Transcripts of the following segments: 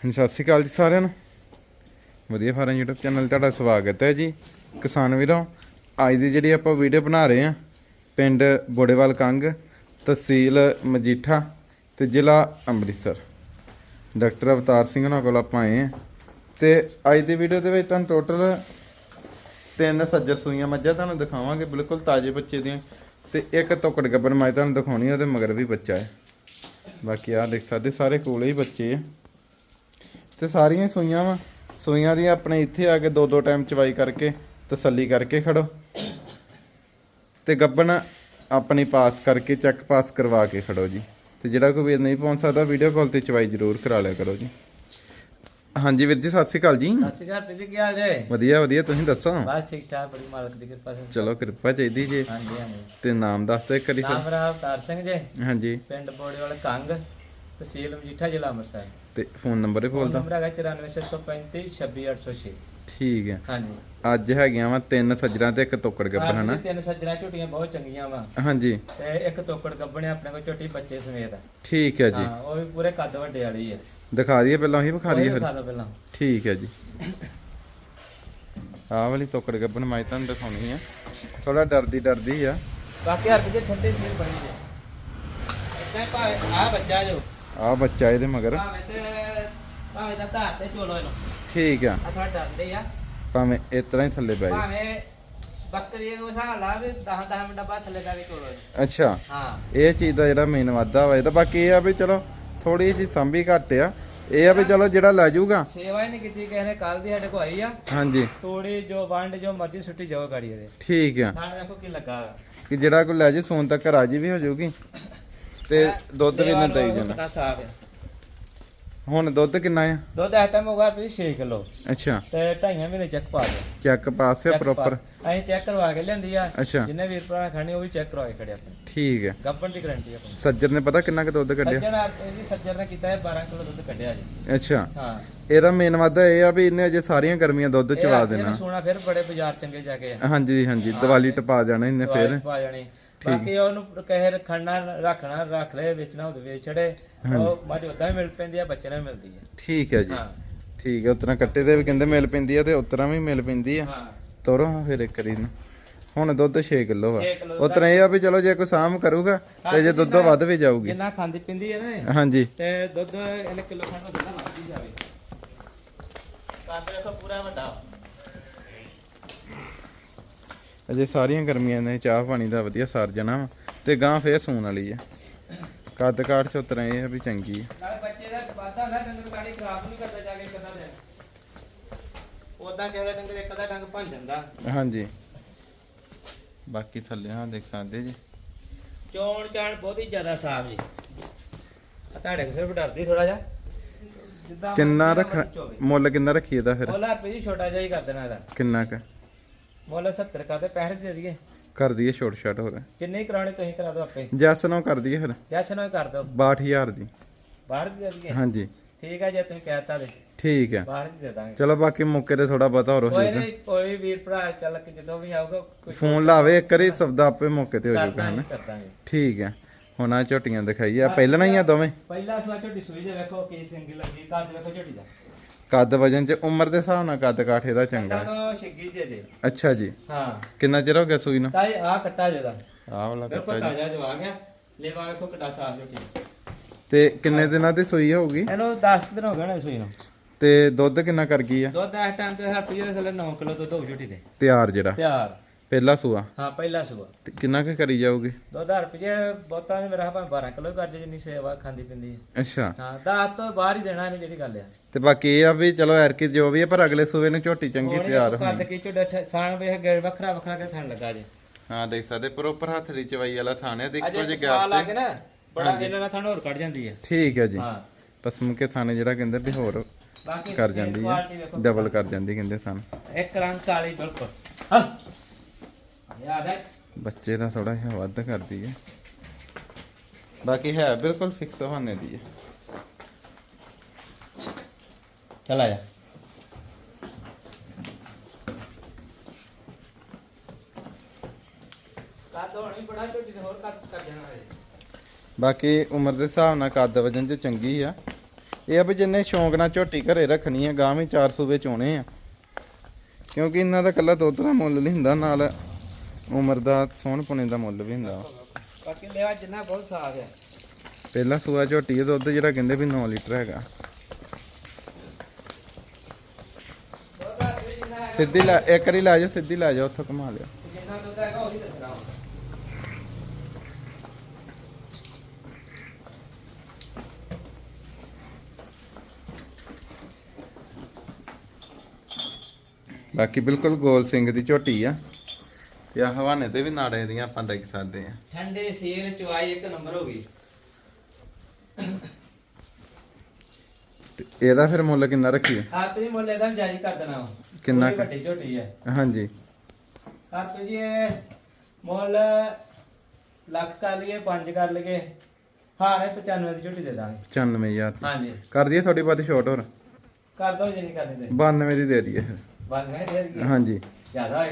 ਹਾਂਜੀ, ਸਤਿ ਸ਼੍ਰੀ ਅਕਾਲ ਜੀ ਸਾਰਿਆਂ ਨੂੰ। ਵਧੀਆ ਫਾਰਮ YouTube ਚੈਨਲ ਤੁਹਾਡਾ ਸਵਾਗਤ ਹੈ ਜੀ। ਕਿਸਾਨ ਵੀਰੋ, ਅੱਜ ਦੀ ਜਿਹੜੀ ਆਪਾਂ ਵੀਡੀਓ ਬਣਾ ਰਹੇ ਹਾਂ, ਪਿੰਡ ਬੋੜੇਵਾਲ ਕੰਗ, ਤਹਿਸੀਲ ਮਜੀਠਾ ਤੇ ਜ਼ਿਲ੍ਹਾ ਅੰਮ੍ਰਿਤਸਰ। ਡਾਕਟਰ ਅਵਤਾਰ ਸਿੰਘ ਉਹਨਾਂ ਕੋਲ ਆਪਾਂ ਆਏ ਹਾਂ ਤੇ ਅੱਜ ਦੀ ਵੀਡੀਓ ਦੇ ਵਿੱਚ ਤੁਹਾਨੂੰ ਟੋਟਲ ਤਿੰਨ ਸੱਜਰ ਸੂਈਆਂ ਮੱਝਾਂ ਤੁਹਾਨੂੰ ਦਿਖਾਵਾਂਗੇ, ਬਿਲਕੁਲ ਤਾਜ਼ੇ ਬੱਚੇ ਦੀਆਂ ਤੇ ਇੱਕ ਤੋਕੜ ਗੱਬਰ ਮੱਝ ਤੁਹਾਨੂੰ ਦਿਖਾਉਣੀ, ਉਹਦੇ ਮਗਰ ਵੀ ਬੱਚਾ ਹੈ। ਬਾਕੀ ਆਹ ਦੇਖ ਸਕਦੇ, ਸਾਰੇ ਕੋਲੇ ਹੀ ਬੱਚੇ ਆ। ਤੇ ਸਾਰੀਆਂ ਹੀ ਸੂਈਆਂ ਵਾ। ਸੂਈਆਂ ਦੀਆਂ ਆਪਣੇ ਇੱਥੇ ਆ ਕੇ ਦੋ ਦੋ ਟਾਈਮ ਚਵਾਈ ਕਰਕੇ ਤਸੱਲੀ ਕਰਕੇ ਖੜੋ। ਤੇ ਗੱਬਣ ਆਪਣੀ ਪਾਸ ਕਰਕੇ ਚੈੱਕ ਪਾਸ ਕਰਵਾ ਕੇ ਖੜੋ ਜੀ। ਤੇ ਜਿਹੜਾ ਕੋਈ ਵੀਰ ਨਹੀਂ ਪਹੁੰਚ ਸਕਦਾ ਵੀਡੀਓ ਕਾਲ ਤੇ ਚਵਾਈ ਜ਼ਰੂਰ ਕਰਾ ਲਿਆ ਕਰੋ ਜੀ। ਹਾਂਜੀ ਵੀਰ ਜੀ ਸਤਿ ਸ਼੍ਰੀ ਅਕਾਲ ਜੀ। ਸਤਿ ਸ਼੍ਰੀ ਅਕਾਲ ਵੀਰ ਜੀ ਕੀ ਹਾਲ ਜੇ ਵਧੀਆ ਵਧੀਆ। ਤੁਸੀਂ ਦੱਸੋ? ਬਸ ਠੀਕ ਠਾਕ ਬੜੀ ਮਾਲਕ ਦੀ ਕਿਰਪਾ ਸੇ ਚਲੋ ਕਿਰਪਾ ਚਾਹੀਦੀ ਜੀ। ਹਾਂਜੀ ਹਾਂਜੀ। ਤੇ ਨਾਮ ਦੱਸ ਦਿਓ ਇੱਕ ਵਾਰੀ ਨਾਮ ਮੇਰਾ ਅਵਤਾਰ ਸਿੰਘ ਜੇ। ਫਿਰ ਹਾਂਜੀ। ਪਿੰਡ ਬੋੜੇਵਾਲ ਕੰਗ ਤਹਿਸੀਲ ਮਜੀਠਾ ਜ਼ਿਲ੍ਹਾ ਅੰਮ੍ਰਿਤਸਰ। ਤੇ ਫੋਨ ਨੰਬਰ ਹੀ ਫੋਨ ਬੋਲ ਨੰਬਰ ਹੈਗਾ 94635 26806 ਠੀਕ ਹੈ। ਹਾਂਜੀ। ਅੱਜ ਹੈਗੀਆਂ ਵਾ ਤਿੰਨ ਸੱਜਰਾਂ ਤੇ ਇੱਕ ਤੋਕੜ ਆਹ ਹਨਾ? ਤਿੰਨ ਸੱਜਣਾ ਝੋਟੀਆਂ ਬਹੁਤ ਚੰਗੀਆਂ ਵਾ। ਹਾਂਜੀ। ਤੇ ਇੱਕ ਤੋਕੜ ਗੱਬਣੇ ਆਪਣੇ ਕੋਲ ਝੋਟੀ ਬੱਚੇ ਸਮੇਤ। ਠੀਕ ਹੈ ਜੀ। ਹਾਂ ਉਹ ਵੀ ਪੂਰੇ ਕੱਦ ਵੱਡੇ ਵਾਲੀ ਹੈ। ਦਿਖਾ ਦਈਏ ਪਹਿਲਾਂ ਉਹੀ ਵਿਖਾ ਦਈਏ ਫਿਰ। ਖਾ ਦੋ ਪਹਿਲਾਂ। ਠੀਕ ਹੈ ਜੀ। ਆਹ ਵਾਲੀ ਤੋਕੜ ਗੱਬਨ ਮੈਂ ਤੁਹਾਨੂੰ ਦਿਖਾਉਣੀ ਆ। ਥੋੜਾ ਡਰਦੀ ਡਰਦੀ ਆ। ਬਾਕੀ ਹਰ ਕਿਤੇ ਠੰਡੇ ਸੀਲ ਬਣੀ ਜੇ। ਇੱਦਾਂ ਭਾਵੇਂ ਆ ਬੱਚਾ ਜੋ। ਆਹ ਬੱਚਾ ਇਹਦੇ ਮਗਰ। ਭਾਵੇਂ ਤੇ ਭਾਵੇਂ ਤਾਂ ਘਰ ਤੇ ਚੋਲੋ ਇਹਨੂੰ ਠੀਕ ਆ। ਆ ਥੋੜਾ ਡਰਦੇ ਆ। ਭਾਵੇਂ ਇਸ ਤਰ੍ਹਾਂ ਹੀ ਥੱਲੇ ਪੈ ਜਾ ਭਾਵੇਂ ਬੱਕਰੀ ਨੂੰ ਹਿਸਾਬ ਲਾ ਵੀ 10 10 ਮਿੰਟ ਬਾਅਦ ਥੱਲੇ ਜਾ ਕੇ ਚੋਲੋ ਅੱਛਾ। ਹਾਂ। ਇਹ ਚੀਜ਼ ਦਾ ਜਿਹੜਾ ਮੇਨ ਵਾਧਾ ਵਾ ਇਹਦਾ ਬਾਕੀ ਇਹ ਆ ਵੀ ਚਲੋ ਥੋੜੀ ਜਿਹੀ ਸੰਭੀ ਘੱਟ ਆ। ਇਹ ਆ ਵੀ ਚਲੋ ਜਿਹੜਾ ਲੈ ਜਾਊਗਾ। ਸੇਵਾ ਹੀ ਨਹੀਂ ਕੀਤੀ ਕਿਸੇ ਨੇ ਕੱਲ ਦੀ ਸਾਡੇ ਕੋ ਆਈ ਆ। ਹਾਂਜੀ। ਤੋੜੀ ਜੋ ਵੰਡ ਜੋ ਮਰਜ਼ੀ ਸੁੱਟੀ ਜਾਓ ਗਾੜੀ ਇਹਦੇ। ਠੀਕ ਆ। ਥਾਣੇ ਵੇਖੋ ਕੀ ਲੱਗਾ। ਕਿ ਜਿਹੜਾ ਕੋਈ ਲੈ ਜੇ ਸੋਨ ਤੱਕ ਰਾਜੀ ਵੀ ਹੋ ਜਾਊਗੀ। ਤੇ ਦੁੱਧ ਵੀ ਨਾ ਦੇਈ ਜਾਣਾ। ਸਾਫ਼ ਹੁਣ ਦੁੱਧ ਕਿੰਨਾ ਆ? ਦੁੱਧ ਇਸ ਟਾਈਮ ਹੋਗਾ ਵੀ 6 ਕਿਲੋ। ਅੱਛਾ। ਤੇ ਢਾਈਆਂ ਮਹੀਨੇ ਚੈੱਕ ਪਾ ਦਿਓ। ਚੈੱਕ ਪਾਸ ਆ ਪ੍ਰੋਪਰ ਅਸੀਂ ਚੈੱਕ ਕਰਵਾ ਕੇ ਲਿਆਂਦੀ ਆ। ਅੱਛਾ। ਜਿੰਨੇ ਵੀਰ ਭਰਾ ਖਾਣੀ ਉਹ ਵੀ ਚੈੱਕ ਕਰਵਾ ਕੇ ਖੜੇ ਆਪਣੇ। ਠੀਕ ਹੈ ਗੱਬਣ ਦੀ ਗਾਰੰਟੀ ਆਪਣੀ। ਸੱਜਰ ਨੇ ਪਤਾ ਕਿੰਨਾ ਕੁ ਦੁੱਧ ਕੱਢਿਆ? ਸੱਜਣ ਇਹਦੀ ਸੱਜਣ ਨੇ ਕੀਤਾ ਹੈ 12 ਕਿਲੋ ਦੁੱਧ ਕੱਢਿਆ ਜੀ। ਅੱਛਾ। ਹਾਂ। ਇਹਦਾ ਮੇਨ ਵਾਧਾ ਇਹ ਆ ਵੀ ਇਹਨੇ ਅਜੇ ਸਾਰੀਆਂ ਗਰਮੀਆਂ ਦੁੱਧ ਇਹ ਚਵਾ ਦੇਣਾ। ਸੋਨਾ ਫਿਰ ਬੜੇ ਬਾਜ਼ਾਰ ਚੰਗੇ ਜਾ ਕੇ ਹਾਂਜੀ ਹਾਂਜੀ। ਦੀਵਾਲੀ ਟਪਾ ਜਾਣਾ ਇਹਨੇ ਫਿਰ। ਪਾ ਜਾਣੀ। ਬਾਕੀ ਉਹਨੂੰ ਕਹੇ ਰੱਖਣਾ ਰੱਖਣਾ ਰੱਖ ਲੈ ਵੇਚਣਾ ਉਹਦੇ ਵੇਚ ਛੜੇ ਉਹ ਮੱਝ ਉਦਾਂ ਹੀ ਮਿਲ ਪੈਂਦੀ ਆ ਬੱਚੇ ਨਾਲ ਮਿਲਦੀ ਹੈ ਠੀਕ ਹੈ ਜੀ। ਹਾਂ। ਠੀਕ ਹੈ ਉਤਰਾ ਕੱਟੇ ਤੇ ਵੀ ਕਹਿੰਦੇ ਮਿਲ ਪੈਂਦੀ ਆ ਤੇ ਉਤਰਾ ਵੀ ਮਿਲ ਪੈਂਦੀ ਆ। ਹਾਂ। ਤੋਰੋ ਫਿਰ ਇੱਕ ਵਾਰੀ ਨੂੰ ਹੁਣ ਦੁੱਧ 6 ਕਿਲੋ ਆ। ਉਤਰਾ ਇਹ ਆ ਵੀ ਚਲੋ ਜੇ ਕੋਈ ਸਾਮ ਕਰੂਗਾ ਤੇ ਜੇ ਦੁੱਧ ਵੱਧ ਵੀ ਜਾਊਗੀ। ਜਿੰਨਾ ਖਾਂਦੀ ਪਿੰਦੀ ਹੈ ਨਾ ਹਾਂਜੀ। ਤੇ ਦੁੱਧ ਇਹਨੇ ਕਿਲੋ ਖੰਡ ਦੁੱਧ ਵੱਧ ਜਾਵੇ। ਕੰਦ ਵੇਖੋ ਪੂਰਾ ਵੱਡਾ ਅਜੇ ਸਾਰੀਆਂ ਗਰਮੀਆਂ ਨੇ ਚਾਹ ਪਾਣੀ ਦਾ ਵਧੀਆ ਸਰ ਜਾਣਾ ਵਾ। ਤੇ ਗਾਂ ਫੇਰ ਸੂਣ ਵਾਲੀ ਆ। ਕੱਦ ਕਾਠ ਚ ਉਤਰਾ ਇਹ ਆ ਵੀ ਚੰਗੀ ਆ। ਨਾਲੇ ਬੱਚੇ ਦਾ ਵਾਧਾ ਹੁੰਦਾ ਡੰਗਰ ਗਾੜੀ ਖਰਾਬ ਨਹੀਂ ਕਰਦਾ ਜਾ ਕੇ ਕਦਾ ਦੇ ਉਦਾਂ ਕਿਹੜਾ ਡੰਗਰ ਇੱਕ ਦਾ ਡੰਗ ਭੰਨ ਜਾਂਦਾ। ਹਾਂਜੀ। ਬਾਕੀ ਥੱਲੇ ਹਾਂ ਦੇਖ ਸਕਦੇ ਜੀ। ਚੋਣ ਚਾਣ ਬਹੁਤ ਹੀ ਜ਼ਿਆਦਾ ਸਾਫ਼ ਜੀ। ਆ ਤੁਹਾਡੇ ਕੋਲ ਫਿਰ ਡਰਦੀ ਥੋੜਾ ਜਿਹਾ। ਜਿੱਦਾਂ ਕਿੰਨਾ ਮਰਜ਼ੀ ਰੱਖ ਮਰਜ਼ੀ ਚੋਵੇ। ਮੁੱਲ ਕਿੰਨਾ ਰੱਖੀ ਇਹਦਾ ਫਿਰ? ਮੁੱਲ ਆਪੇ ਜੀ ਛੋਟਾ ਜਿਹਾ ਹੀ ਕਰ ਦੇਣਾ ਇਹਦਾ। ਕਿੰਨਾ ਕ? ਮੁੱਲ 70 ਕਰਦੇ 65 ਦੇ ਦਈਏ। ਕਰ ਦਈਏ ਛੋਟ ਛਾਟ ਹੋਰ। ਜਿੰਨੇ ਹੀ ਕਰਾਉਣੇ ਤੁਸੀਂ ਕਰਾ ਦਿਓ ਆਪੇ? ਜੈਸ ਨੂੰ ਕਰ ਦਈਏ ਫਿਰ। ਜੈਸੇ ਨਾਲ ਕਰ ਦਿਓ। 62000 ਦੀ। ਬਾਹਰ ਦੀ ਦੇ ਦਈਏ? ਹਾਂਜੀ। ਠੀਕ ਹੈ ਜੇ ਤੁਸੀਂ ਕਹਿਤਾ ਦੇ ਠੀਕ ਹੈ ਬਾਹਰ ਦੀ ਦੇ ਦਾਂਗੇ ਚਲੋ ਬਾਕੀ ਮੌਕੇ ਤੇ ਥੋੜਾ ਬਹੁਤਾ ਹੋਰ ਹੋ ਕੋਈ ਜਾਊਗਾ। ਨਹੀਂ ਕੋਈ ਵੀਰ ਭਰਾ ਚੱਲ ਕੇ ਜਦੋਂ ਵੀ ਆਊਗਾ ਫੋਨ ਲਾਵੇ ਇੱਕ ਵਾਰੀ ਸਬਦਾ ਆਪੇ ਮੌਕੇ ਤੇ ਹੋ ਜਾਊਗਾ ਹਨਾ? ਠੀਕ ਹੈ ਹੁਣ ਆ ਝੋਟੀਆਂ ਦਿਖਾਈਏ। ਆ ਪਹਿਲਾਂ ਹੀ ਆ ਦੋਵੇਂ। ਪਹਿਲਾ ਸਵਾ ਝੋਟੀ ਸੂਈ ਦੇ ਵੇਖੋ ਕੀ ਸਿੰਗੀ ਲੱਗੀ ਕੱਦ ਵੇਖੋ ਝੋਟੀ ਦਾ। ਕੱਦ ਵਜਨ ਚ ਉਮਰ ਦੇ ਹਿਸਾਬ ਨਾਲ ਕੱਦ ਕਾਠੇ ਦਾ ਚੰਗਾ ਤੋਂ ਜੇ ਜੇ ਅੱਛਾ ਜੀ। ਹਾਂ। ਕਿੰਨਾ ਚਿਰ ਹੋ ਗਿਆ ਸੂਈ ਨੂੰ? ਤਾਈ ਆ ਕੱਟਾ ਜਿਹਦਾ ਆਹ ਵਾਲਾ ਕੱਟਾ ਜੀ। ਤਾਜ਼ਾ ਜੋ ਆ ਗਿਆ ਲੇਵਾ ਵੇਖੋ ਕਿੱਡਾ ਸਾਫ਼ ਝੋਟੀ ਤੇ ਕਿੰਨੇ ਦਿਨਾਂ ਦੀ ਸੂਈ ਹੋਊਗੀ? ਇਹਨੂੰ 10 ਦਿਨ ਹੋ ਗਏ ਨੇ ਸੂਈ ਨੂੰ। ਤੇ ਦੁੱਧ ਕਿੰਨਾ ਕਰ ਗਈ ਆ? ਦੁੱਧ ਇਸ ਟਾਈਮ ਤੇ ਹੱਟੀ ਦੇ ਥੱਲੇ 9 ਕਿਲੋ ਦੁੱਧ ਹੋ ਝੋਟੀ ਦੇ ਤਿਆਰ ਜਿਹੜਾ। ਤਿਆਰ। ਪਹਿਲਾ ਸੂਆ? ਹਾਂ ਪਹਿਲਾ ਸੂਆ। ਤੇ ਕਿੰਨਾ ਕੁ ਕਰੀ ਜਾਊਗੀ? ਦੁੱਧ ਰੁਪਏ ਬਹੁਤਾ ਨਹੀਂ ਮੇਰਾ ਭਾਵੇਂ 12 ਕਿਲੋ ਕਰ ਜੇ ਜਿੰਨੀ ਸੇਵਾ ਖਾਂਦੀ ਪਿੰਦੀ ਹੈ ਅੱਛਾ। ਹਾਂ 10 ਤੋਂ ਬਾਹਰ ਹੀ ਦੇਣਾ ਇਹਨੇ ਜਿਹੜੀ ਗੱਲ ਆ। ਤੇ ਬਾਕੀ ਇਹ ਆ ਵੀ ਚਲੋ ਐਰਕੀ ਜੋ ਵੀ ਆ ਪਰ ਅਗਲੇ ਸੂਏ ਨੂੰ ਝੋਟੀ ਚੰਗੀ ਤਿਆਰ ਕੱਦ ਹੋਣੀ। ਕੀ ਝੋਡਾ ਠ- ਸਾਣ ਵੇਖ ਗੇੜ ਵੱਖਰਾ ਵੱਖਰਾ ਕੇ ਥਣ ਲੱਗਾ ਜੇ। ਹਾਂ ਦੇਖ ਸਕਦੇ ਪ੍ਰੋਪਰ ਹੱਥ ਦੀ ਚਵਾਈ ਵਾਲਾ ਥਾਣੇ ਤੇ ਇੱਕੋ ਅਜੇ ਜਿਹਾ ਸਵਾਲ ਆ ਗੈਪ ਕੇ ਨਾ ਬੜਾ ਇਹਨਾਂ ਨਾਲ ਥਣ ਹੋਰ ਕੱਢ ਜਾਂਦੀ ਹੈ ਠੀਕ ਹੈ ਜੀ। ਹਾਂ। ਪਸਮ ਕੇ ਥਾਣੇ ਜਿਹੜਾ ਕਹਿੰਦੇ ਵੀ ਹੋਰ ਕਰ ਜਾਂਦੀ ਹੈ ਡਬਲ ਕਰ ਜਾਂਦੀ ਕਹਿੰਦੇ ਸਨ ਇੱਕ ਰੰਗ ਕਾਲੀ ਬਿਲਕੁਲ। ਹਾਂ ਹੈ। ਬੱਚੇ ਦਾ ਥੋੜਾ ਜਿਹਾ ਵੱਧ ਕਰਦੀ ਹੈ। ਬਾਕੀ ਹੈ ਬਿਲਕੁਲ ਫਿਕਸ ਹੋਣੇ ਦੀ ਹੈ। ਚਲ ਆ ਜਾ। ਹੋਣੀ ਬਾਕੀ ਉਮਰ ਦੇ ਹਿਸਾਬ ਨਾਲ ਕੱਦ ਵਜਨ ਚ ਚੰਗੀ ਆ। ਇਹ ਆ ਵੀ ਜਿੰਨੇ ਸ਼ੌਂਕ ਨਾਲ ਝੋਟੀ ਘਰੇ ਰੱਖਣੀ ਆ ਗਾਂ ਵੀ 400 ਵਿੱਚ ਆਉਣੇ ਆ। ਕਿਉਂਕਿ ਇਹਨਾਂ ਦਾ ਕੱਲਾ ਦੁੱਧ ਦਾ ਮੁੱਲ ਨਹੀਂ ਹੁੰਦਾ ਨਾਲ ਉਮਰ ਦਾ ਸੋਹਣ ਪੁਣੇ ਦਾ ਮੁੱਲ ਵੀ ਹੁੰਦਾ। ਬਾਕੀ ਲੈਵਾ ਜਿੰਨਾ ਬਹੁਤ ਸਾਫ਼ ਹੈ ਪਹਿਲਾ ਸੂਆ ਝੋਟੀ ਦਾ ਦੁੱਧ ਜਿਹੜਾ ਕਹਿੰਦੇ ਵੀ 9 ਲੀਟਰ ਹੈਗਾ ਸਿੱਧੀ ਲੈ ਇੱਕ ਵਾਰੀ ਲੈ ਜਾਓ ਸਿੱਧੀ ਲੈ ਜਾਓ ਉੱਥੋਂ ਘੁਮਾ ਲਿਓ ਜਿੰਨਾ ਦੁੱਧ ਹੈਗਾ ਉਹ ਹੀ ਦੱਸਣਾ ਵਾ। ਬਾਕੀ ਬਿਲਕੁਲ ਗੋਲ ਸਿੰਘ ਦੀ ਝੋਟੀ ਆ ਤੇ ਆ ਹਵਾਨੇ ਤੇ ਵੀ ਨਾੜੇ ਦੀਆਂ ਆਪਾਂ ਦੇਖ ਸਕਦੇ ਆ ਠੰਡੇ ਸੀਲ ਚੁਆਈ ਇੱਕ ਨੰਬਰ ਹੋ ਗਈ। ਤੇ ਇਹਦਾ ਫਿਰ ਮੁੱਲ ਕਿੰਨਾ ਰੱਖੀਏ? ਦੀ ਮੁੱਲ ਇਹਦਾ ਜਾਇਜ਼ ਕਰ ਦੇਣਾ ਵਾ। ਕਿੰਨਾ ਕੁ? ਵੱਡੀ ਝੋਟੀ ਹੈ ਹਾਂਜੀ। ਹੱਥ ਜੀ ਇਹ ਮੁੱਲ ਲੱਖ ਕਰ ਲਈਏ 5 ਕਰ ਲਈਏ। ਹਾਂ ਇਹ 95 ਦੀ ਝੋਟੀ ਦੇ ਦਾਂਗੇ। 94000 ਦੀ। ਹਾਂਜੀ। ਕਰ ਦਈਏ ਥੋੜੀ ਬਹੁਤੀ ਛੋਟ ਹੋਰ? ਕਰ ਦੋ ਜੇ ਨਹੀਂ ਕਰਨੀ ਤੇ। 92 ਦੀ ਦੇ ਦਈਏ ਫਿਰ। ਬੰਦ ਮੈਂ ਦੇ ਦਈਏ। ਹਾਂਜੀ। ਜ਼ਿਆਦਾ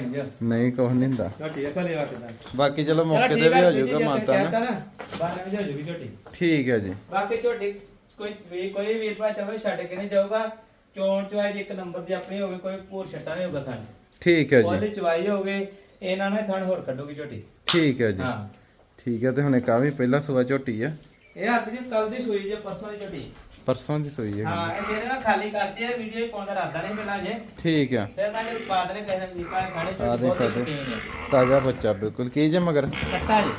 ਨਹੀਂ ਕੁਛ ਨਹੀਂ ਹੁੰਦਾ। ਝੋਟੀ ਵਕਦਾ ਬਾਕੀ ਚਲੋ ਮੌਕੇ ਤੇ ਵੀ ਹੋ ਜਾਊਗਾ ਮਾਤਾ ਨਾ। ਹੋ ਝੋਟੀ। ਠੀਕ ਹੈ ਜੀ। ਬਾਕੀ ਝੋਟੀ ਕੋਈ ਵੀ ਕੋਈ ਵੀਰ ਭਾ ਚਾਹੇ ਛੱਡ ਕੇ ਨਹੀਂ ਜਾਊਗਾ। ਚੋਣ ਚੁਆਈ ਦੀ ਇੱਕ ਨੰਬਰ ਦੀ ਆਪਣੀ ਹੋਵੇ ਕੋਈ ਭੂਰ ਛੱਟਾ ਨਹੀਂ ਹੋਊਗਾ ਥਣ ਠੀਕ ਹੈ ਜੀ। ਉਹਦੀ ਚੁਆਈ ਹੋਵੇ ਇਹਨਾਂ ਨੇ ਥਣ ਹੋਰ ਕੱਢੂਗੀ ਝੋਟੀ। ਠੀਕ ਹੈ ਜੀ। ਹਾਂ। ਠੀਕ ਹੈ ਤੇ ਹੁਣੇ ਕਾਫੀ ਪਹਿਲਾ ਸੂਆ ਝੋਟੀ ਆ। ਇਹ ਜੀ ਕੱਲ ਦੀ ਸੂਈ ਜੇ ਪਰਸੋਂ ਦੀ ਝੋਟੀ। ਪਰਸੋਂ ਦੀ ਸੂਈ ਹੈ ਹਾਂ ਇਹ ਸ਼ੇਰੇ ਨਾਲ ਖਾਲੀ ਕਰਦੀ ਹੈ ਵੀਡੀਓ ਹੀ ਪਾਉਂਦਾ ਰਾਦਾ ਨਹੀਂ ਮਿਲਣਾ ਜੇ ਠੀਕ ਆ। ਫਿਰ ਮੈਂ ਜੇ ਬਾਦ ਨੇ ਕਿਸੇ ਪਾਏ ਖਾਣੇ ਆ ਚ ਦੇਖ ਬਹੁਤ ਸਕਦੇ। ਸ਼ੌਕੀਨ ਹੈ ਤਾਜ਼ਾ ਬੱਚਾ ਬਿਲਕੁਲ। ਕੀ ਜੇ ਮਗਰ? ਕੱਟਾ ਜੀ।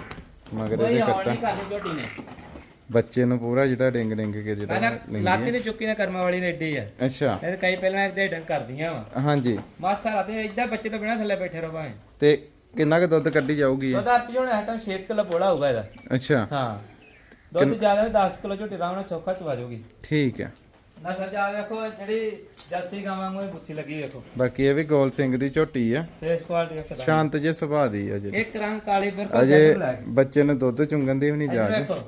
ਮਗਰ ਕੋਈ ਇਹਦੇ ਆਉਣ ਕੱਟਾ। ਨਹੀਂ ਕਰਨੀ ਝੋਟੀ ਨੇ। ਬੱਚੇ ਨੂੰ ਪੂਰਾ ਜਿਹੜਾ ਡਿੰਗ ਡਿੰਗ ਕੇ ਜਿਹੜਾ ਨਾ ਲੈਂਦੀ ਲਾਤੀ ਹੈ ਨੇ ਚੁੱਕੀ ਨੇ ਕਰਮਾਂ ਵਾਲੀ ਨੇ ਏਡੀ ਆ। ਅੱਛਾ। ਇਹ ਕਈ ਪਹਿਲਾਂ ਇੱਕ ਡੰਗ ਕਰਦੀਆਂ ਵਾ। ਹਾਂਜੀ। ਮਾਸਾ ਰਾਤੇ ਇਦਾਂ ਬੱਚੇ ਤੋਂ ਬਿਨਾ ਥੱਲੇ ਬੈਠੇ ਰਹੋ ਭਾਵੇਂ। ਤੇ ਕਿੰਨਾ ਕੁ ਦੁੱਧ ਕੱਢੀ ਜਾਊਗੀ ਇਹ? ਉਹਦਾ ਪੀ ਹੁਣ ਹਟਮ 6 ਕਿਲੋ ਬੋਲਾ ਹੋਊਗਾ ਇਹਦਾ। ਅੱਛਾ। ਹਾਂ। ਦੁੱਧ ਜ਼ਿਆਦਾ ਨਹੀਂ 10 ਕਿਲੋ ਝੋਟੀ ਰਾਮ ਨਾਲ ਚੌਖਾ ਚਵਾ ਜਾਊਗੀ। ਠੀਕ ਹੈ। ਨਸਲ ਜਾ ਵੇਖੋ ਜਿਹੜੀ ਜਰਸੀ ਗਾਵਾਂ ਨੂੰ ਬੁੱਥੀ ਲੱਗੀ ਵੇਖੋ ਬਾਕੀ ਇਹ ਵੀ ਗੋਲ ਸਿੰਘ ਦੀ ਝੋਟੀ ਆ। ਫੇਸ ਕੁਆਲਿਟੀ ਵੇਖੋ ਸ਼ਾਂਤ ਜੇ ਸੁਭਾਅ ਦੀ ਆ ਜਿਹੜੀ। ਇੱਕ ਰੰਗ ਕਾਲੀ ਬਿਲਕੁਲ ਅਜੇ ਬੱਚੇ ਨੂੰ ਦੁੱਧ ਚੁੰਗਣ ਦੀ ਵੀ ਨਹੀਂ ਇੱਧਰ ਜਾਜ ਵੇਖੋ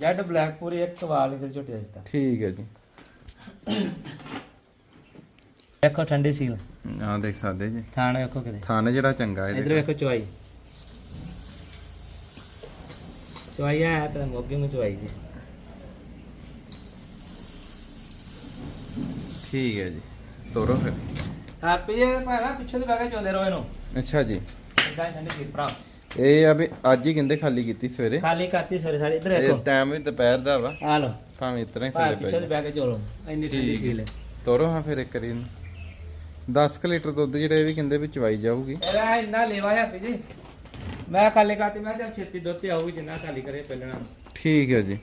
ਜੈਡ ਬਲੈਕ ਪੂਰੀ ਇੱਕ ਵਾਲ ਦੀ ਝੋਟੀ ਦਾ ਠੀਕ ਹੈ ਜੀ। ਵੇਖੋ ਠੰਡੀ ਸੀਲ। ਆਹ ਦੇਖ ਸਕਦੇ ਜੀ। ਥਾਣ ਵੇਖੋ ਕਿਤੇ। ਥਾਨ ਜਿਹੜਾ ਚੰਗਾ ਇਧਰ ਇਹਦੇ ਵੇਖੋ ਚੁਆਈ ਚੁਆਈ ਆ ਤਾਂ ਮੋਗੇ ਨੂੰ ਚੁਆਈ ਜੀ। ਠੀਕ ਹੈ ਜੀ। ਤੋਰੋ ਫਿਰ। ਹੈਪੀ ਜੀ ਭਾਣਾ ਪਿੱਛੇ ਤੋਂ ਬੈਗਾ ਚੋਂਦੇ ਰਹੋ ਇਹਨੂੰ। ਅੱਛਾ ਜੀ। ਇਦਾਂ ਠੰਡੀ ਸੀਲ ਭਰਾ। ਇਹ ਆ ਵੀ ਅੱਜ ਹੀ ਕਹਿੰਦੇ ਖਾਲੀ ਕੀਤੀ ਸਵੇਰੇ। ਖਾਲੀ ਕਰਤੀ ਸਾਰੇ ਸਾਰੇ। ਇਧਰ ਇਸ ਵੇਖੋ ਟਾਈਮ ਵੀ ਦੁਪਹਿਰ ਦਾ ਵਾ। ਆ ਲੋ ਭਾਵੇਂ ਇਤਨਾ ਹੀ ਭਾਈ ਥੱਲੇ ਪਿੱਛੇ ਤੋਂ ਪੈ ਬੈਗਾ ਚੋਲੋ ਇੰਨੀ ਠੰਡੀ ਠੀਕ ਸੀਲ ਹੈ। ਤੋਰੋ ਹਾਂ ਫਿਰ ਇੱਕ ਵਾਰੀ 10 ਕੁ ਲੀਟਰ ਦੁੱਧ ਜਿਹੜੇ ਇਹ ਵੀ ਕਹਿੰਦੇ ਵੀ ਚਵਾਈ ਜਾਊਗੀ। ਇਹਦਾ ਇੰਨਾ ਲੇਵਾ ਹੈ ਜੀ। ਮੈਂ ਖਾਲੀ ਕਰਤੀ ਮੈਂ ਚੱਲ ਛੇਤੀ ਦੁੱਧ ਤੇ ਆਊਗੀ ਜਿੰਨਾ ਖਾਲੀ ਕਰੇ ਪਹਿਲਣਾ। ਠੀਕ ਹੈ ਜੀ।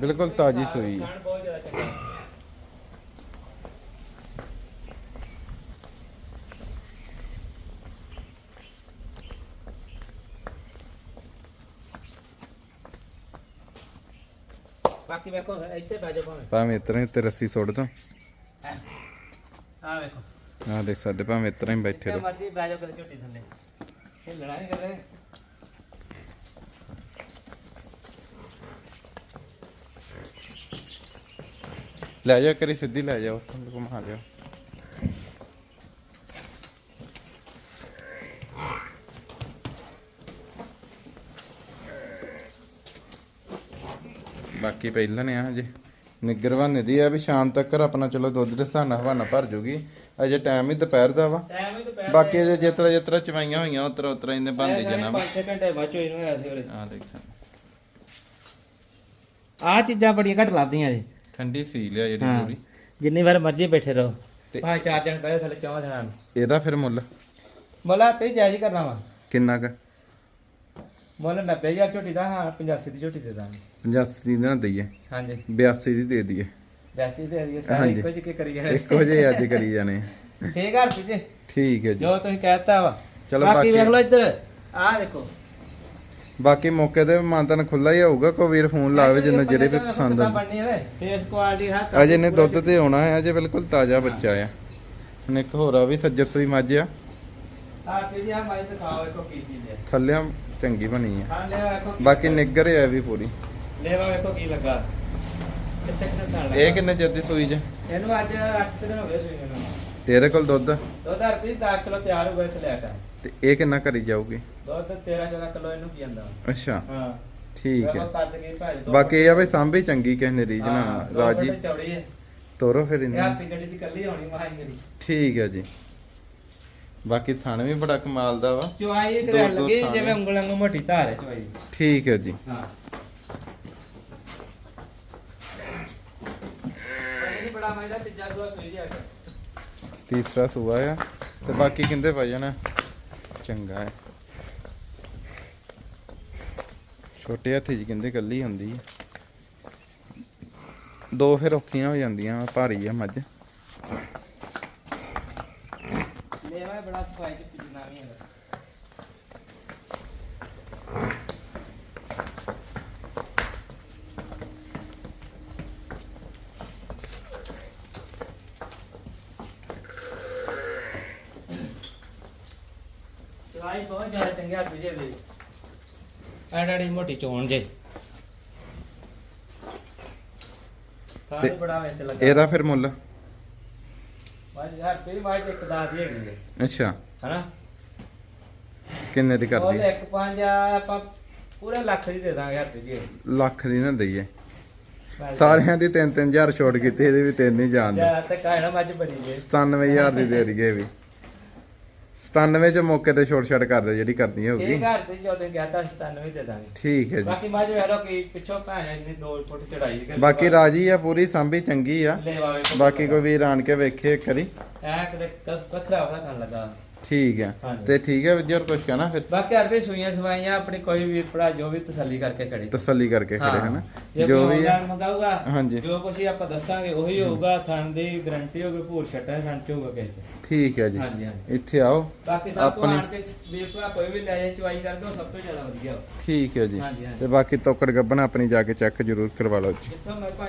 ਬਿਲਕੁਲ ਤਾਜ਼ੀ ਸੂਈ ਹੈ। ਖਾਣ ਬਹੁਤ ਜ਼ਿਆਦਾ ਚੰਗਾ ਬਾਕੀ ਵੇਖੋ ਇੱਥੇ ਬਹਿ ਜਾਓ ਭਾਵੇਂ। ਭਾਵੇਂ ਇਤਨਾ ਤੇ ਰੱਸੀ ਸੁੱਟ ਦੋ ਆ ਵੇਖੋ। ਆਹ ਦੇਖ ਸਕਦੇ ਭਾਵੇਂ ਇਤਨਾ ਹੀ ਬੈਠੇ ਰਹੋ। ਮਰਜ਼ੀ ਬਹਿ ਜਾਓ ਕਦੇ ਝੋਟੀ ਥੱਲੇ। ਇਹ ਲੜਾਈ ਕਰ। ਰਹੇ ਲੈ ਜਾਓ ਕਰੀ ਸਿੱਧੀ ਲੈ ਜਾਓ ਉੱਥੋਂ ਘੁਮਾ ਲਿਓ ਬਾਕੀ ਪਹਿਲਾਂ ਨੇ ਆ ਹਜੇ। ਨਿਗਰਵਾਨੇ ਦੀ ਆ ਵੀ ਸ਼ਾਮ ਤੱਕ ਆਪਣਾ ਚਲੋ ਦੁੱਧ ਦੇ ਸਾਨਾ ਹਵਾਨਾ ਭਰ ਜੂਗੀ। ਅਜੇ ਟਾਈਮ ਹੀ ਦੁਪਹਿਰ ਦਾ ਵਾ। ਟਾਈਮ ਹੀ ਦੁਪਹਿਰ ਬਾਕੀ ਅਜੇ ਜਿਤਰਾ ਜਿਤਰਾ ਚਵਾਈਆਂ ਹੋਈਆਂ ਉਤਰਾ ਉਤਰਾ ਇਹਨੇ ਬੰਦੇ ਜਾਣਾ ਵਾ 5 ਘੰਟੇ ਬਾਅਦ ਚੋਈ ਨੂੰ ਹੋਇਆ ਸੀ ਉਰੇ। ਆ ਦੇਖ ਸਕਦੇ ਆ ਚੀਜ਼ਾਂ ਬੜੀਆਂ ਘੱਟ ਲੱਭਦੀਆਂ ਜੀ। ਠੰਡੀ ਸੀ ਲਿਆ ਜਿਹੜੀ ਹਾਂ ਪੂਰੀ। ਜਿੰਨੀ ਵਾਰ ਮਰਜ਼ੀ ਬੈਠੇ ਰਹੋ। ਤੇ- ਭਾਵੇਂ ਚਾਰ ਜਣ ਬਹਿ ਥੱਲੇ ਚੌਵਾਂ ਜਣਾਂ ਨੂੰ। ਇਹਦਾ ਫਿਰ ਮੁੱਲ? ਮੁੱਲ ਤੇ ਜਾਇਜ਼ ਹੀ ਕਰਨਾ ਵਾ। ਕਿੰਨਾ ਕ? ਮੁੱਲ 90000 ਝੋਟੀ ਦਾ ਹਾਂ 85 ਦੀ ਝੋਟੀ ਦੇ ਦਾਂਗੇ। 85 ਦੀ ਨਾ ਦਈਏ। ਹਾਂਜੀ। 82 ਦੀ ਦੇ ਦਈਏ। 82 ਦੇ ਦਈਏ ਸਾਰੇ ਹਾਂਜੀ। ਇੱਕੋ ਜਿਹੇ ਕਰੀ ਜਾਣੇ? ਇੱਕੋ ਜਿਹੇ ਅੱਜ ਕਰੀ ਜਾਣੇ। ਠੀਕ ਆ ਰਪੀ ਜੀ? ਠੀਕ ਹੈ ਜੀ। ਜੋ ਤੁਸੀਂ ਕਹਿਤਾ ਵਾ। ਚਲੋ ਬਾਕੀ ਬਾਕੀ- ਵੇਖ ਲਓ ਇੱਧਰ। ਆਹ ਦੇਖੋ। ਬਾਕੀ ਮੌਕੇ ਤੇ ਮਾਨਤਨ ਖੁੱਲਾ ਹੀ ਹੋਊਗਾ ਕੋਈ ਵੀਰ ਫੋਨ ਲਾਵੇ ਜਿੰਨੂੰ ਜਿਹੜੇ ਵੀ ਪਸੰਦ ਹੈ ਫੇਸ ਕੁਆਲਿਟੀ ਹੈ ਅਜੇ ਨੇ ਦੁੱਧ ਤੇ ਆਉਣਾ ਹੈ ਅਜੇ ਬਿਲਕੁਲ ਤਾਜ਼ਾ ਬੱਚਾ ਆ। ਹੁਣ ਇੱਕ ਹੋਰ ਆ ਵੀ ਸੱਜਰ ਸੂਈ ਮੱਝ ਆ। ਆ ਪੀ ਜੀ ਆ ਮਾਈ ਦਿਖਾਓ ਦੇਖੋ ਕੀ ਚੀਜ਼ ਹੈ ਥੱਲਿਆਂ ਚੰਗੀ ਬਣੀ ਆ। ਵੇਖੋ ਕੀ ਬਾਕੀ ਨਿੱਗਰ ਆ ਵੀ ਪੂਰੀ। ਲੇਵਾ ਵੇਖੋ ਕੀ ਲੱਗਾ। ਕਿੱਥੇ ਕਿੱਥੇ ਇਹ ਕਿੰਨੇ ਚਿਰ ਦੀ ਸੂਈ ਜੇ ਇਹਨੂੰ ਅੱਜ 8 ਦਿਨ ਹੋ ਗਏ ਸੂਈ ਨੂੰ ਤੇ ਇਹਦੇ ਕੋਲ ਦੁੱਧ? ਦੁੱਧ ਰੁਪਏ 10 ਕਿਲੋ ਤਿਆਰ ਹੋ ਗਏ ਥਲੇ ਆਟਾ ਤੇ ਇਹ ਕਿੰਨਾ ਕਰੀ ਜਾਊਗੀ? ਦੁੱਧ 13 14 ਕਿਲੋ ਇਹਨੂੰ ਕੀ ਜਾਂਦਾ? ਅੱਛਾ। ਹਾਂ। ਠੀਕ ਹੈ। ਕੇ ਬਾਕੀ ਇਹ ਆ ਵੀ ਸਾਂਭੀ ਚੰਗੀ ਕਿਸੇ ਨੇ ਹਾਂ, ਨਾਲ ਰਾਜੀ ਤੋਰੋ ਫਿਰ ਇਹ ਇਹਨੂੰ ਹੱਥ ਗੱਡੀ ਚ ਕੱਲੀ ਆਉਣੀ ਮਹਾਈ ਮੇਰੀ। ਠੀਕ ਹੈ ਜੀ। ਬਾਕੀ ਥਣ ਵੀ ਬੜਾ ਕਮਾਲ ਦਾ ਵਾ। ਚੁਆਈ ਕਰਨ ਦੋ ਲੱਗੇ ਜਿਵੇਂ ਨੇ। ਉਂਗਲ ਵਾਂਗੂ ਮੋਟੀ ਧਾਰ ਹੈ ਚੁਆਈ। ਠੀਕ ਹੈ ਜੀ। ਹਾਂ। ਇਹ ਨਹੀਂ ਬੜਾ ਮਜ਼ਾ ਤੀਜਾ ਸੂਆ ਸੋਈ ਆ ਗਿਆ ਤੀਸਰਾ ਸੂਆ ਆ ਤੇ ਬਾਕੀ ਕਹਿੰਦੇ ਵਜਨ ਚੰਗਾ ਹੈ। ਛੋਟੇ ਹੱਥੀ ਜੀ ਕਹਿੰਦੇ ਕੱਲੀ ਹੁੰਦੀ ਹੈ ਦੋ ਫਿਰ ਔਖੀਆਂ ਹੋ ਜਾਂਦੀਆਂ ਭਾਰੀ ਆ ਮੱਝ। ਲੈਵਾ ਬੜਾ ਸਫ਼ਾਈ ਤੇ ਪਿਜਨਾ ਵੀ ਹੈ ਚਲਾਈ ਬਹੁਤ ਜ਼ਿਆਦਾ ਚੰਗੇ ਹੱਥ ਜੇ ਦੇ ਐਡੜੀ ਮੋਟੀ ਚੋਣ ਜੇ। ਤਾਂ ਤੇ ਬੜਾ ਵਿੱਚ ਲੱਗਾ। ਇਹਦਾ ਫਿਰ ਮੁੱਲ? ਬਾਜ ਯਾਰ ਤੇਰੀ ਬਾਜ ਇੱਕ ਦਾਤ ਹੀ ਹੈਗੀ ਹੈ। ਅੱਛਾ। ਹਨਾ? ਕਿੰਨੇ ਦੀ ਉਹ ਕਰਦੀ ਇੱਕ ਪੰਜ ਆ, ਆਪਾਂ ਪੂਰੇ ਲੱਖ ਦੀ ਦੇ ਦਾਂਗੇ ਹੱਥ ਜੀ। ਲੱਖ ਦੀ ਨਾ ਦਈਏ। ਸਾਰਿਆਂ ਦੀ 3-3000 ਛੋਟ ਕੀਤੀ ਇਹਦੀ ਵੀ ਤਿੰਨ ਹੀ ਜਾਣ ਦੇ ਯਾਰ ਤੇ ਕਾਇਨਾ ਮੱਝ ਬੜੀ ਜੇ। 97000 ਦੀ ਦੇ ਦਈਏ ਵੀ। 97 ਚ ਮੌਕੇ ਤੇ ਛੋਟ ਛੱਡ ਕਰ ਦਿਓ ਜਿਹੜੀ ਕਰਨੀ ਹੋਊਗੀ। ਘਰ ਤੇ ਜਦੋਂ ਗਿਆ ਤਾਂ 97 ਦੇ ਦਾਂਗੇ। ਠੀਕ ਹੈ ਜੀ। ਬਾਕੀ ਮੱਝ ਵੇਖ ਲਓ ਕਿ ਪਿੱਛੋਂ ਭੈਣ ਇੰਨੀ 2 ਫੁੱਟ ਚੜਾਈ ਕਰ ਬਾਕੀ ਰਾਜੀ ਆ ਪੂਰੀ ਸਾਂਭੀ ਚੰਗੀ ਆ। ਬਾਕੀ ਕੋਈ ਵੀਰ ਆਣ ਕੇ ਵੇਖੇ ਇੱਕ ਵਾਰੀ। ਐ ਕਦੇ ਕਸ ਵੱਖਰਾ ਵੱਖਰਾ ਖਾਣ ਲੱਗਾ। ਠੀਕ ਹਾਂਜੀ। ਤੇ ਠੀਕ ਹੈ ਹੋਰ ਕੁਝ ਕਹਿਣਾ ਫਿਰ? ਬਾਕੀ ਹਰ ਵੀ ਸੂਈਆਂ ਸਵਾਈਆਂ ਆਪਣੀ ਕੋਈ ਵੀ ਭਰਾ ਜੋ ਵੀ ਤਸੱਲੀ ਕਰਕੇ ਖੜੇ। ਤਸੱਲੀ ਕਰਕੇ ਖੜੇ ਹਾਂ। ਹਨਾ? ਜੇ ਵੀ ਆਨਲਾਈਨ ਮੰਗਾਊਗਾ ਹਾਂਜੀ। ਜੋ ਕੁਛ ਹੀ ਆਪਾਂ ਦੱਸਾਂਗੇ ਉਹੀ ਹੋਊਗਾ ਥਣ ਦੀ ਗਾਰੰਟੀ ਹੋਊਗੀ ਭੂਰ ਛੱਟਾ ਥਣ ਚ ਹੋਊਗਾ ਕਿਸੇ ਚ। ਠੀਕ ਹੈ ਜੀ। ਹਾਂਜੀ ਹਾਂਜੀ। ਇੱਥੇ ਆਓ। ਬਾਕੀ ਸਭ ਤੋਂ ਆਪਣੀ- ਆਣ ਕੇ ਵੀਰ ਭਰਾ ਕੋਈ ਵੀ ਲੈ ਜਾਏ ਚੁਆਈ ਕਰਕੇ ਉਹ ਸਭ ਤੋਂ ਜ਼ਿਆਦਾ ਵਧੀਆ। ਠੀਕ ਹੈ ਜੀ। ਹਾਂਜੀ, ਹਾਂਜੀ। ਤੇ ਬਾਕੀ ਤੋਕੜ ਗੱਬਨ ਆਪਣੀ ਜਾ ਕੇ ਚੈੱਕ ਜ਼ਰੂਰ ਕਰਵਾ ਲਓ ਜੀ। ਜਿੱਥੋਂ ਮੈਂ ਭਾਈ